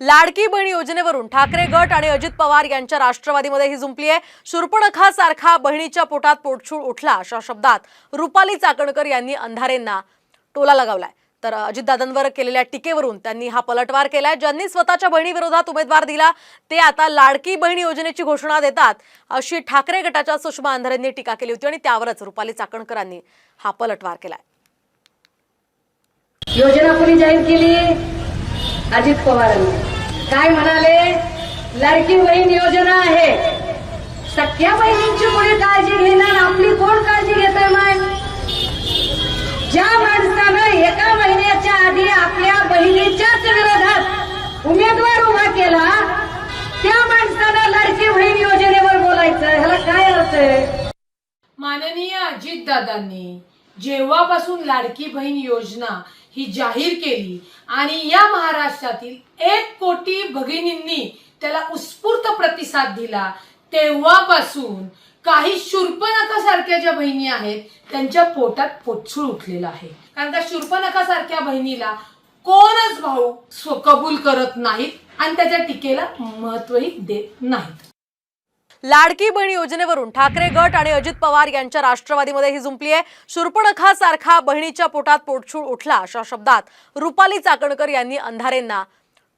लाडकी बहीण योजनेवरून ठाकरे गट आणि अजित पवार यांच्या राष्ट्रवादीमध्ये ही जुंपली आहे. शूर्पणखा सारखा बहिणीच्या पोटात पोटछूळ उठला अशा शब्दात रुपाली चाकणकर यांनी अंधारेंना टोला लगावलाय. तर अजितदादांवर केलेल्या टीकेवरून त्यांनी हा पलटवार केलाय. ज्यांनी स्वतःच्या बहिणीविरोधात उमेदवार दिला ते आता लाडकी बहीण योजनेची घोषणा देतात अशी ठाकरे गटाच्या सुषमा अंधारेंनी टीका केली होती आणि त्यावरच रुपाली चाकणकरांनी हा पलटवार केलाय. योजना कोणी जाहीर केली? अजित पवारांनी. काय म्हणाले? लाडकी बहीण योजना आहे. सख्या बहिणींची मुळे काळजी घेणार आपली कोण काळजी घेत आहे ज्या माणसानं एका महिन्याच्या आधी आपल्या बहिणीच्याच विरोधात उमेदवार उभा केला त्या माणसानं लाडकी बहीण योजनेवर बोलायचं. ह्याला काय अर्थ आहे? माननीय अजितदादांनी जेव्हापासून लाडकी बहीण योजना ही जाहीर केली आणि या महाराष्ट्रातील एक कोटी भगिनींनी त्याला उत्स्फूर्त प्रतिसाद दिला तेव्हापासून काही शूर्पनखा सारख्या ज्या बहिणी आहेत त्यांच्या पोटात पोटछूळ उठलेला आहे. कारण का शूर्पणखासारख्या बहिणीला कोणच भाऊ स्व- कबूल करत नाहीत आणि त्याच्या टीकेला महत्वही देत नाहीत. लाडकी बहीण योजनेवरून ठाकरे गट आणि अजित पवार यांच्या राष्ट्रवादीमध्ये ही जुंपली आहे. शूर्पणखा सारखा बहिणीच्या पोटात पोटछूळ उठला अशा शब्दात रुपाली चाकणकर यांनी अंधारेंना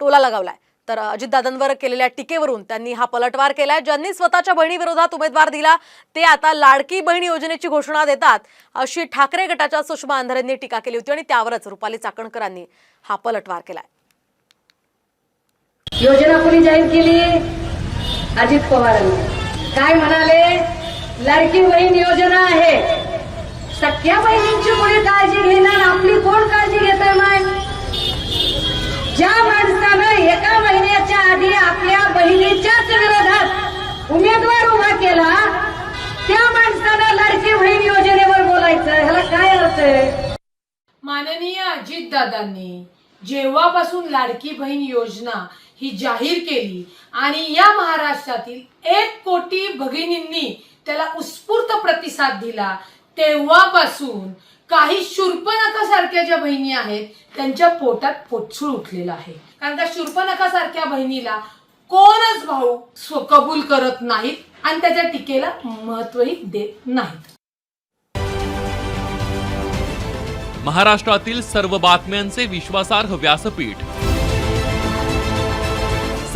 टोला लगावलाय. तर अजितदादांवर केलेल्या टीकेवरून त्यांनी हा पलटवार केलाय. ज्यांनी स्वतःच्या बहिणीविरोधात उमेदवार दिला ते आता लाडकी बहीण योजनेची घोषणा देतात अशी ठाकरे गटाच्या सुषमा अंधारेंनी टीका केली होती आणि त्यावरच रुपाली चाकणकरांनी हा पलटवार केलाय. योजना कोणी जाहीर केली? अजित पवारांनी काय म्हणाले? लाडकी बहीण योजना आहे. सख्या बहिणींची कोणी काळजी घेणार आपली कोण काळजी घेत आहे ज्या माणसानं एका महिन्याच्या आधी आपल्या बहिणीच्याच विरोधात उमेदवार उभा केला त्या माणसानं लाडकी बहीण योजनेवर बोलायचं. ह्याला काय अर्थ आहे? माननीय अजितदादांनी जेव्हापासून लाडकी बहीण योजना ही जाहीर केली. आणि या महाराष्ट्रातील एक कोटी भगिनींनी त्याला उत्स्फूर्त प्रतिसाद दिला. तेव्हापासून काही शूर्पनखा सारख्या ज्या बहिणी आहेत त्यांच्या पोटात पोटसूळ उठलेला आहे. कारण त्या शूर्पनखा सारख्या बहिणीला कोणच भाऊ कबूल करत नाहीत आणि त्याच्या टीकेला महत्वही देत नाहीत. महाराष्ट्रातील सर्व बातम्यांचे विश्वासार्ह व्यासपीठ